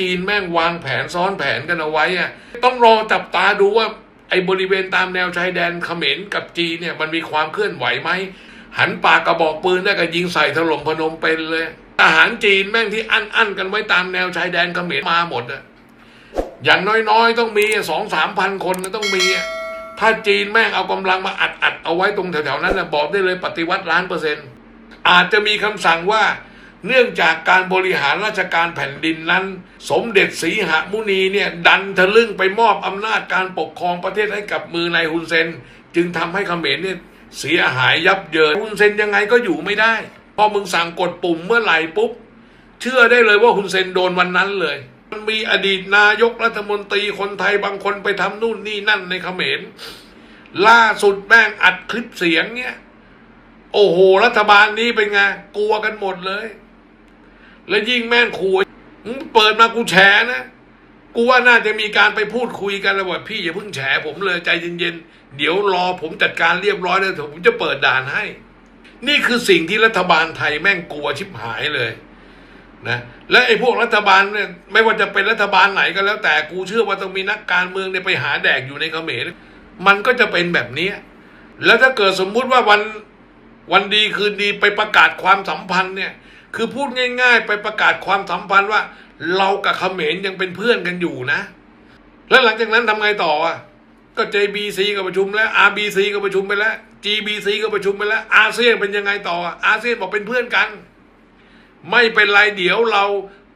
จีนแม่งวางแผนซ้อนแผนกันเอาไว้อะต้องรอจับตาดูว่าไอ้บริเวณตามแนวชายแดนเขมรกับจีนเนี่ยมันมีความเคลื่อนไหวไหม หันปากกระบอกปืนได้ก็ยิงใส่ถล่มพนมเป็นเลยทหารจีนแม่งที่อั้นอั้นกันไว้ตามแนวชายแดนเขมรมาหมดอะอย่างน้อยๆ ต้องมีสองสามพันคนนะต้องมี ถ้าจีนแม่งเอากำลังมาอัดอัดเอาไว้ตรงแถวๆนั้นนะบอกได้เลยปฏิวัติล้านเปอร์เซ็นต์อาจจะมีคำสั่งว่า เนื่องจากการบริหารราชการแผ่นดินนั้น สมเด็จศรีหมุนีเนี่ยดันทะลึ่งไปมอบอำนาจการปกครองประเทศให้กับมือนายฮุนเซน จึงทำให้เขมรเนี่ยเสียหายยับเยินฮุนเซนยังไงก็อยู่ไม่ได้ พอมึงสั่งกดปุ่มเมื่อไหร่ปุ๊บ เชื่อได้เลยว่าฮุนเซนโดนวันนั้นเลย มันมีอดีตนายกรัฐมนตรีคนไทยบางคนไปทำนู่นนี่นั่นในเขมร ล่าสุดแม่งอัดคลิปเสียงเนี่ยโอ้โห รัฐบาลนี้เป็นไงกลัวกันหมดเลย แล้วยิ่งแม่งขู่เปิดมากูแฉนะ กูว่าน่าจะมีการไปพูดคุยกันแล้วว่าพี่อย่าเพิ่งแฉผมเลยใจเย็นๆ เดี๋ยวรอผมจัดการเรียบร้อยแล้วเดี๋ยผมจะเปิดด่านให้ นี่คือสิ่งที่รัฐบาลไทยแม่งกลัวชิบหายเลยนะและไอ้พวกรัฐบาลเนี่ยไม่ว่าจะเป็นรัฐบาลไหนก็แล้วแต่กูเชื่อว่าต้องมีนักการเมืองเนี่ยไปหาแดกอยู่ในเขมรมันก็จะเป็นแบบนี้ แล้วถ้าเกิดสมมุติว่าวันวันดีคืนดีไปประกาศความสัมพันธ์เนี่ย คือพูดง่าย ๆ ไปประกาศความสัมพันธ์ว่า เรากับเขมรยังเป็นเพื่อนกันอยู่นะ แล้วหลังจากนั้นทำไงต่ออะก็ JBC ก็ประชุมแล้ว RBC ก็ประชุมไปแล้ว GBC ก็ประชุมไปแล้วอาเซียนเป็นยังไงต่ออะอาเซียนบอกเป็นเพื่อนกัน ไม่เป็นไรเดี๋ยวเรา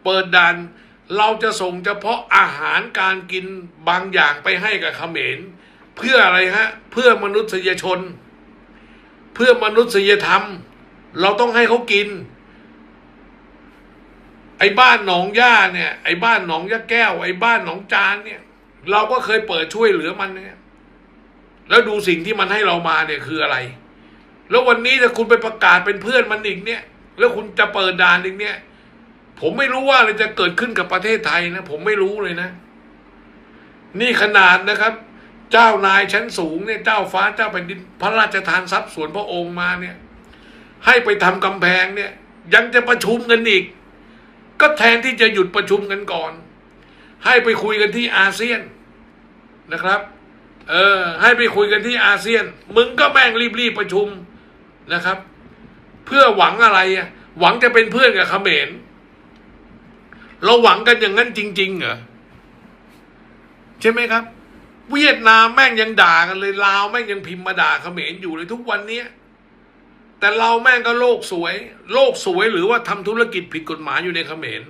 เปิดด่าน เราจะส่งเฉพาะอาหารการกินบางอย่างไปให้กับเขมร เพื่ออะไรฮะ เพื่อมนุษยชน เพื่อมนุษยธรรม เราต้องให้เขากิน ไอ้บ้านหนองย่าเนี่ย ไอ้บ้านหนองย่าแก้ว ไอ้บ้านหนองจานเนี่ย เราก็เคยเปิดช่วยเหลือมันเนี่ย แล้วดูสิ่งที่มันให้เรามาเนี่ยคืออะไร แล้ววันนี้ถ้าคุณไปประกาศเป็นเพื่อนมันอีกเนี่ย แล้วคุณจะเปิดด่านอีกเนี่ย ผมไม่รู้ว่าอะไรจะเกิดขึ้นกับประเทศไทยนะผมไม่รู้เลยนะ นี่ขนาดนะครับ เจ้านายชั้นสูงเนี่ย เจ้าฟ้าเจ้าแผ่นดินพระราชทานทรัพย์ส่วนพระองค์มาเนี่ย ให้ไปทำกำแพงเนี่ย ยังจะประชุมกันอีก ก็แทนที่จะหยุดประชุมกันก่อน ให้ไปคุยกันที่อาเซียนนะครับ เออ ให้ไปคุยกันที่อาเซียน มึงก็แม่งรีบๆประชุมนะครับ เพื่อหวังอะไรอะหวังจะเป็นเพื่อนกับเขมรเราหวังกันอย่างนั้นจริง ๆ เหรอใช่ไหมครับ เวียดนามแม่งยังด่ากันเลยลาวแม่งยังพิมพ์มาด่าเขมรอยู่เลยทุกวันเนี้ย แต่เราแม่งก็โลกสวย โลกสวยหรือว่าทำธุรกิจผิดกฎหมายอยู่ในเขมร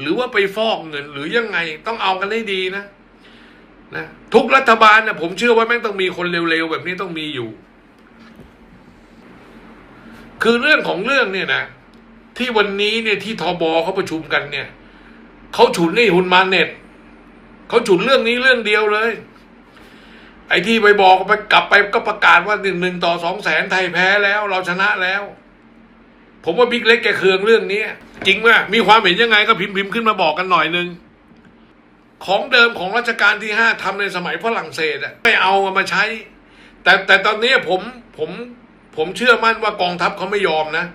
หรือว่าไปฟอกเงิน หรือยังไงต้องเอากันให้ดีนะนะทุกรัฐบาลนะผมเชื่อว่าแม่งต้องมีคนเร็วๆแบบนี้ต้องมีอยู่ คือเรื่องของเรื่องเนี่ยนะที่วันนี้เนี่ยที่ทบเขาประชุมกันเนี่ยเขาฉุนนี่หุนมาเน็ตเขาฉุนเรื่องนี้เรื่องเดียวเลย ไอ้ที่ไปบอกไปกลับไปก็ประกาศว่าหนึ่งหนึ่งต่อสองแสนไทยแพ้แล้ว เราชนะแล้ว ผมว่าบิ๊กเล็กแกเคืองเรื่องนี้จริงไหมมีความเห็นยังไงก็พิมพ์พิมพ์ขึ้นมาบอกกันหน่อยนึงของเดิมของรัชกาลที่ห้าทำในสมัยฝรั่งเศสอะไม่เอามาใช้ แต่แต่ตอนนี้ผมผมผมเชื่อมั่นว่ากองทัพเขาไม่ยอมนะ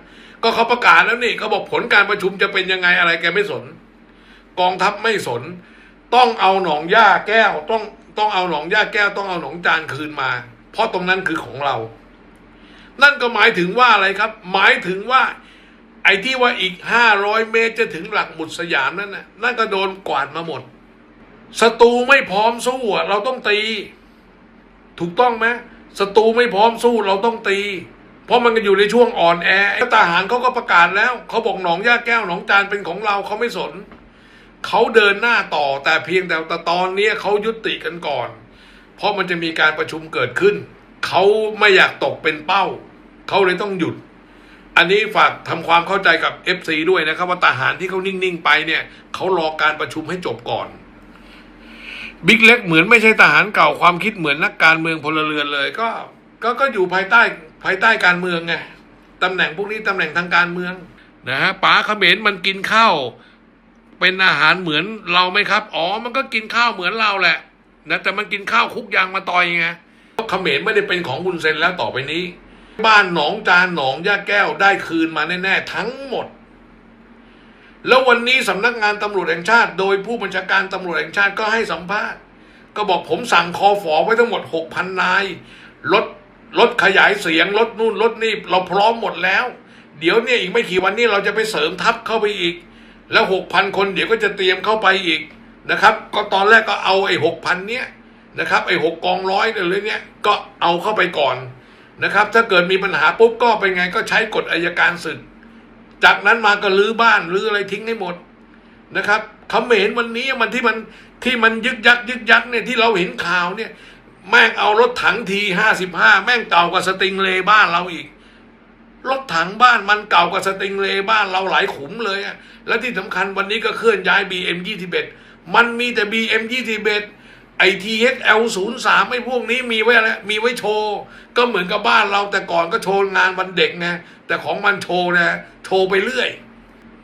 ก็เขาประกาศแล้วนี่เขาบอกผลการประชุมจะเป็นยังไงอะไรแกไม่สน กองทัพไม่สน ต้องเอาหนองย่าแก้วต้อง ต้องเอาหนองย่าแก้วต้องเอาหนองจานคืนมา เพราะตรงนั้นคือของเรา นั่นก็หมายถึงว่าอะไรครับ หมายถึงว่า ไอ้ที่ว่าอีกห้าร้อยเมตรจะถึงหลักหมุดสยามนั่นน่ะนั่นก็โดนกวาดมาหมดศัตรูไม่พร้อมสู้เราต้องตี ถูกต้องไหมศัตรูไม่พร้อมสู้เราต้องตี เพราะมันก็อยู่ในช่วงอ่อนแอทหารเขาก็ประกาศแล้วเขาบอกหนองย่าแก้วหนองจานเป็นของเราเขาไม่สน เขาเดินหน้าต่อแต่เพียงแต่แต่ตอนนี้เขายุติกันก่อน เพราะมันจะมีการประชุมเกิดขึ้น เขาไม่อยากตกเป็นเป้า เขาเลยต้องหยุด อันนี้ฝากทำความเข้าใจกับ FC ด้วยนะครับ ว่าทหารที่เขานิ่ง ๆ ไปเนี่ยเขารอการประชุมให้จบก่อนบิ๊กเล็กเหมือนไม่ใช่ทหารเก่าความคิดเหมือนนักการเมืองพลเรือนเลย ก็ก็ก็อยู่ภายใต้ภายใต้การเมืองไงตำแหน่งพวกนี้ตำแหน่งทางการเมืองนะฮะป๋าเขมรมันกินข้าว เป็นอาหารเหมือนเราไหมครับ อ๋อ มันก็กินข้าวเหมือนเราแหละนะแต่มันกินข้าวคุกยางมาต่อยไงเขมรไม่ได้เป็นของบุญเซนแล้วต่อไปนี้ บ้านหนองจานหนองย่าแก้วได้คืนมาแน่ๆทั้งหมด แล้ววันนี้สำนักงานตำรวจแห่งชาติ โดยผู้บัญชาการตำรวจแห่งชาติก็ให้สัมภาษณ์ ก็บอกผมสั่งคอฝอไว้ทั้งหมดหกพันนายรถรถขยายเสียงรถนู่นรถนี่เราพร้อมหมดแล้ว เดี๋ยวเนี่ยอีกไม่กี่วันนี้เราจะไปเสริมทัพเข้าไปอีก แล้วหกพันคนเดี๋ยวก็จะเตรียมเข้าไปอีกนะครับ ก็ตอนแรกก็เอาไอ้หกพันเนี้ยนะครับไอ้หกกองร้อยเลยเนี้ยก็เอาเข้าไปก่อนนะครับ ถ้าเกิดมีปัญหาปุ๊บก็เป็นไงก็ใช้กฎอายการศึก จากนั้นมาก็รื้อบ้านรื้ออะไรทิ้งให้หมดนะครับเขมรวันนี้มันที่มันที่มันยึกยักยึกยักเนี่ยที่เราเห็นข่าวเนี่ยแม่งเอารถถังทีห้าสิบห้าแม่งเก่ากว่าสติงเลบ้านเราอีก รถถังบ้านมันเก่ากว่าสติงเลยบ้านเราหลายขุมเลยอะและที่สำคัญวันนี้ก็เคลื่อนย้าย BM 21 มันมีแต่ BM 21 ไอ THL 0 3ไอ้พวกนี้มีไว้อะไรมีไว้โชว์ ก็เหมือนกับบ้านเราแต่ก่อนก็โชว์งานวันเด็กไงแต่ของมันโชว์นะโชว์ไปเรื่อย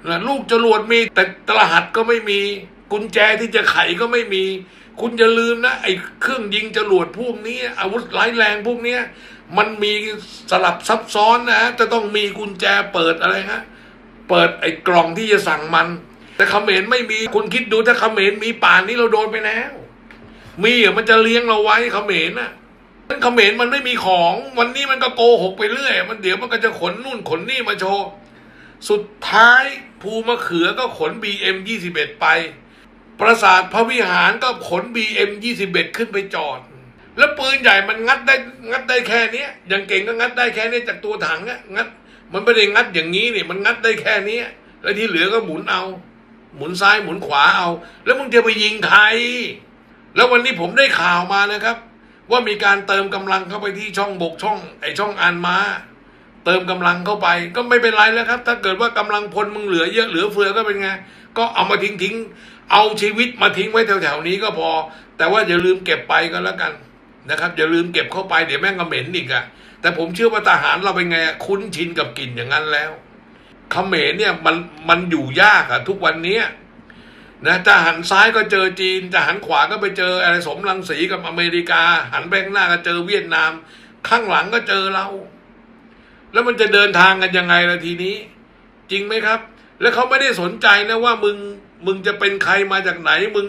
นะลูกจรวดมีแต่ตรหัสก็ไม่มีกุญแจที่จะไขก็ไม่มี คุณอย่าลืมนะไอ้เครื่องยิงจรวดพวกนี้ อาวุธร้ายแรงพวกนี้ มันมีสลับซับซ้อนนะ จะต้องมีกุญแจเปิดอะไรฮะ เปิดไอ้กล่องที่จะสั่งมัน แต่เขมรไม่มีคุณคิดดูถ้าเขมรมีป่านนี้เราโดนไปแล้ว มีอะมันจะเลี้ยงเราไว้เขมรน่ะเขมรมันไม่มีของ วันนี้มันก็โกหกไปเรื่อย มันเดี๋ยวมันก็จะขนนู่นขนนี่มาโชว์สุดท้ายภูมะเขือก็ขน BM 21ไป ปราสาทพระวิหารก็ขน BM 21ขึ้นไปจอด แล้วปืนใหญ่มันงัดได้งัดได้แค่นี้ยอย่างเก่งก็งัดได้แค่นี้จากตัวถังอะงัด มันไม่ได้งัดอย่างนี้นี่มันงัดได้แค่นี้แล้วที่เหลือก็หมุนเอา หมุนซ้ายหมุนขวาเอา แล้วมึงจะไปยิงใคร แล้ววันนี้ผมได้ข่าวมานะครับ ว่ามีการเติมกำลังเข้าไปที่ช่องบกช่อง ไอช่องอันมาเติมกำลังเข้าไปก็ไม่เป็นไรแล้วครับ ถ้าเกิดว่ากำลังพลมึงเหลือเยอะเหลือเฟือก็เป็นไงก็เอามาทิ้งทิ้งเอาชีวิตมาทิ้งไว้แถวๆนี้ก็พอ แต่ว่าอย่าลืมเก็บไปก็แล้วกัน นะครับอย่าลืมเก็บเข้าไปเดี๋ยวแม่งก็เหม็นอีกอะแต่ผมเชื่อว่าทหารเราเป็นไงคุ้นชินกับกลิ่นอย่างนั้นแล้วเขมรเนี่ยมันมันอยู่ยากอะทุกวันนี้นะจะหันซ้ายก็เจอจีนจะหันขวาก็ไปเจออะไรสมรังสีกับอเมริกา หันไปข้างหน้าก็เจอเวียดนาม ข้างหลังก็เจอเรา แล้วมันจะเดินทางกันยังไงล่ะทีนี้ จริงไหมครับ แล้วเขาไม่ได้สนใจนะว่ามึงมึงจะเป็นใครมาจากไหนมึง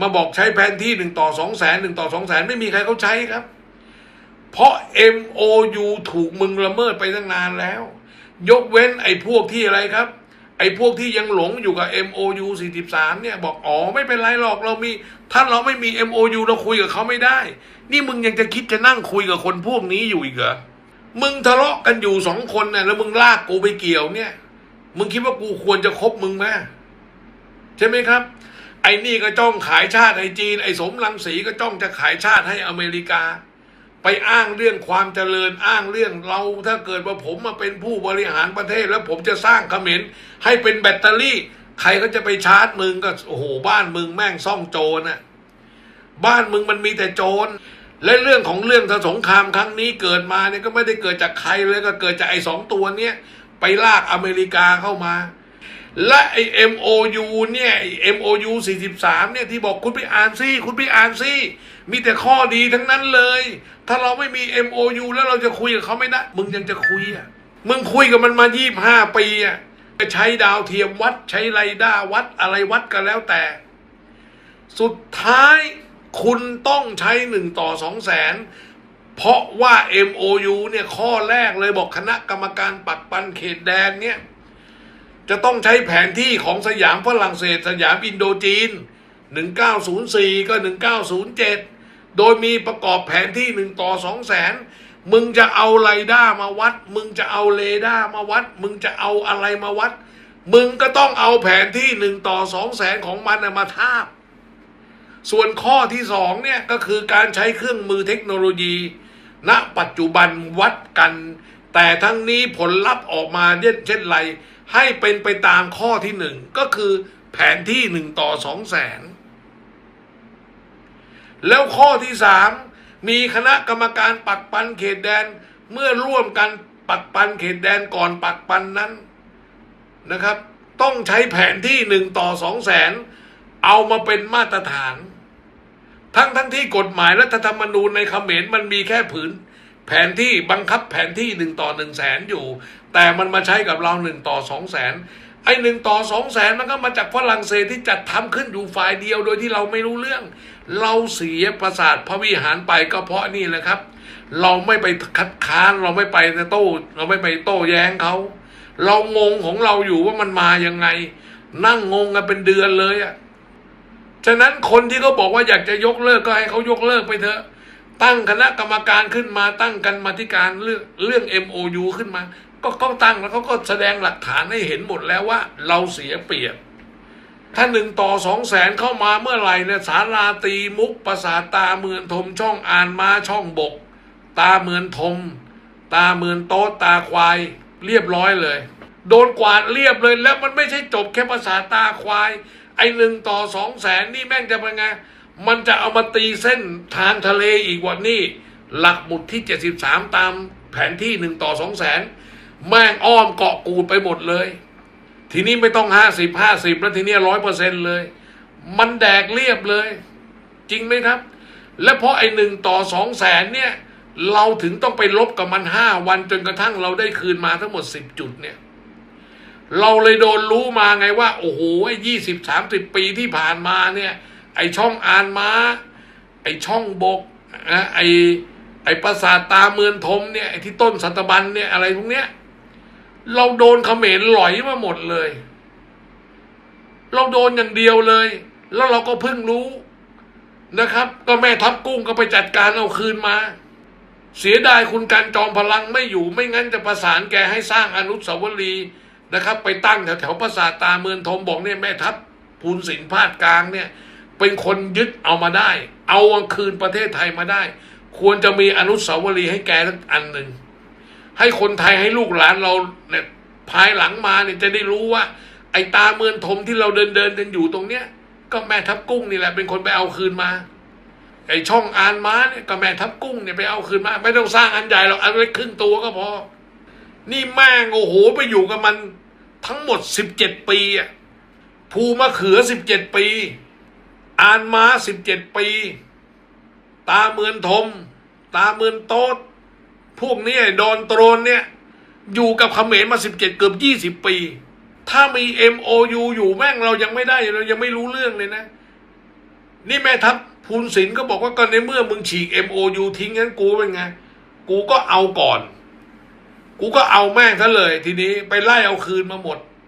มาบอกใช้แผนที่หนึ่งต่อสองแสนหนึ่งต่อสองแสนไม่มีใครเขาใช้ครับ เพราะ MOU ถูกมึงละเมิดไปตั้งนานแล้ว ยกเว้นไอ้พวกที่อะไรครับ ไอ้พวกที่ยังหลงอยู่กับ MOU 43 เนี่ย บอกอ๋อไม่เป็นไรหรอกเรามี ถ้าเราไม่มี MOU เราคุยกับเขาไม่ได้ นี่มึงยังจะคิดจะนั่งคุยกับคนพวกนี้อยู่อีกเหรอมึงทะเลาะกันอยู่สองคนน่ะแล้วมึงลากกูไปเกี่ยวเนี่ย มึงคิดว่ากูควรจะคบมึงไหมใช่ไหมครับ ไอ้นี่ก็จ้องขายชาติไอ้จีน ไอ้สมรังสีก็จ้องจะขายชาติให้อเมริกา ไปอ้างเรื่องความเจริญอ้างเรื่องเราถ้าเกิดว่าผมมาเป็นผู้บริหารประเทศ แล้วผมจะสร้างเขมรให้เป็นแบตเตอรี่ ใครก็จะไปชาร์จมึงก็โอ้โหบ้านมึงแม่งซ่องโจรนะบ้านมึงมันมีแต่โจรและเรื่องของเรื่องสงครามครั้งนี้เกิดมาเนี่ยก็ไม่ได้เกิดจากใครเลยก็เกิดจากไอ้สองตัวเนี้ยไปลากอเมริกาเข้ามา และไอ้ MOU เนี่ยไอ้ MOU 43เนี่ยที่บอกคุณไปอ่านซิคุณไปอ่านซิมีแต่ข้อดีทั้งนั้นเลย ถ้าเราไม่มี MOU แล้วเราจะคุยกับเขาไม่ได้มึงยังจะคุยอะมึงคุยกับมันมา25ปีอะจะใช้ดาวเทียมวัดใช้ไรด้าวัดอะไรวัดกันแล้วแต่ สุดท้ายคุณต้องใช้หนึ่งต่อสองแสนเพราะว่า MOU เนี่ยข้อแรกเลยบอกคณะกรรมการปักปันเขตแดนเนี่ย จะต้องใช้แผนที่ของสยามฝรั่งเศส สยามอินโดจีน 1904 ก็ 1907 โดยมีประกอบแผนที่ 1 ต่อ 2 แสน มึงจะเอาไรด้ามาวัด มึงจะเอาเรด้ามาวัด มึงจะเอาอะไรมาวัด มึงก็ต้องเอาแผนที่ 1 ต่อ 2 แสนของมันมาทาบ ส่วนข้อที่สองเนี่ยก็คือการใช้เครื่องมือเทคโนโลยี ณ ปัจจุบันวัดกัน แต่ทั้งนี้ผลลัพธ์ออกมาเช่นเช่นไรให้เป็นไปตามข้อที่หนึ่งก็คือแผนที่หนึ่งต่อสองแสนแล้วข้อที่สามมีคณะกรรมการปักปันเขตแดนเมื่อร่วมกันปักปันเขตแดนก่อนปักปันนั้นนะครับ ต้องใช้แผนที่หนึ่งต่อสองแสนเอามาเป็นมาตรฐาน ทั้งทั้งที่กฎหมายรัฐธรรมนูญในเขมรมันมีแค่ผืน แผนที่บังคับแผนที่หนึ่งต่อหนึ่งแสนอยู่ แต่มันมาใช้กับเราหนึ่งต่อสองแสนไอ้หนึ่งต่อสองแสนมันก็มาจากฝรั่งเศสที่จัดทำขึ้นอยู่ฝ่ายเดียวโดยที่เราไม่รู้เรื่อง เราเสียประสาทพระวิหารไปก็เพราะนี่แหละครับ เราไม่ไปคัดค้านเราไม่ไปโต้เราไม่ไปโต้แย้งเขาเรางงของเราอยู่ว่ามันมายังไง นั่งงงกันเป็นเดือนเลยอะฉะนั้นคนที่เขาบอกว่าอยากจะยกเลิกก็ให้เขายกเลิกไปเถอะ ตั้งคณะกรรมการขึ้นมาตั้งกันมาธิการเรื่องเรื่อง MOU ขึ้นมา ก็ก็ตั้งแล้วเขาก็แสดงหลักฐานให้เห็นหมดแล้วว่า เราเสียเปรียบ ถ้าหนึ่งต่อสองแสนเข้ามาเมื่อไหร่เนี่ยสาราตีมุกประสาตาเมือนทมช่องอ่านมาช่องบก ตาเมือนทม ตาเมือนโต๊ะตาควาย เรียบร้อยเลย โดนกวาดเรียบเลยแล้วมันไม่ใช่จบแค่ภาษาตาควาย ไอหนึ่งต่อสองแสนนี่แม่งจะเป็นไงมันจะเอามาตีเส้นทางทะเลอีกวันนี้หลักหมุดที่ 73 ตามแผนที่หนึ่งต่อสองแสน แม่งอ้อมเกาะกูดไปหมดเลย ทีนี้ไม่ต้องห้าสิบห้าสิบแล้วทีนี้ร้อยเปอร์เซ็นเลย มันแดกเรียบเลย จริงไหมครับ และเพราะไอ้หนึ่งต่อสองแสนเนี่ย เราถึงต้องไปลบกับมันห้าวันจนกระทั่งเราได้คืนมาทั้งหมดสิบจุดเนี่ย เราเลยโดนรู้มาไงว่า โอ้โหไอ้ยี่สิบสามสิบปีที่ผ่านมาเนี่ย ไอ้ช่องอานม้า ไอ้ช่องบกนะไอ้ไอ้ประสาทตาเมือนทมเนี่ยไอ้ที่ต้นสัตบันเนี่ยอะไรพวกเนี้ย เราโดนเขมรหลอยมาหมดเลย เราโดนอย่างเดียวเลย แล้วเราก็เพิ่งรู้นะครับ ก็แม่ทัพกุ้งก็ไปจัดการเอาคืนมา เสียดายคุณการจอมพลังไม่อยู่ไม่งั้นจะประสานแกให้สร้างอนุสาวรีย์นะครับ ไปตั้งแถวแถวปราสาทตาเมืองทมบอกเนี่ยแม่ทัพภูนสินพาดกลางเนี่ย เป็นคนยึดเอามาได้ เอาคืนประเทศไทยมาได้ ควรจะมีอนุสาวรีย์ให้แกสักอันหนึ่ง ให้คนไทยให้ลูกหลานเราเนี่ยภายหลังมาเนี่ยจะได้รู้ว่า ไอ้ตาเมือนทมที่เราเดินเดินกันอยู่ตรงเนี้ย ก็แม่ทัพกุ้งนี่แหละเป็นคนไปเอาคืนมา ไอ้ช่องอานม้าเนี่ยก็แม่ทัพกุ้งเนี่ยไปเอาคืนมา ไม่ต้องสร้างอันใหญ่หรอกอันเล็กครึ่งตัวก็พอ นี่แม่งโอ้โหไปอยู่กับมันทั้งหมดสิบเจ็ดปีอะภูมะเขือสิบเจ็ดปี อานม้าสิบเจ็ดปี ตาเมือนทม ตาเมือนโต๊ด พวกนี้ดอนโตรนเนี่ย อยู่กับเขมรมาสิบเจ็ดเกือบยี่สิบปี ถ้ามี MOU อยู่แม่งเรายังไม่ได้เรายังไม่รู้เรื่องเลยนะ นี่แม่ทัพภูนศิลป์ก็บอกว่าก็ในเมื่อมึงฉีก MOU ทิ้งงั้นกูเป็นไง กูก็เอาก่อน กูก็เอาแม่งซะเลย ทีนี้ไปไล่เอาคืนมาหมด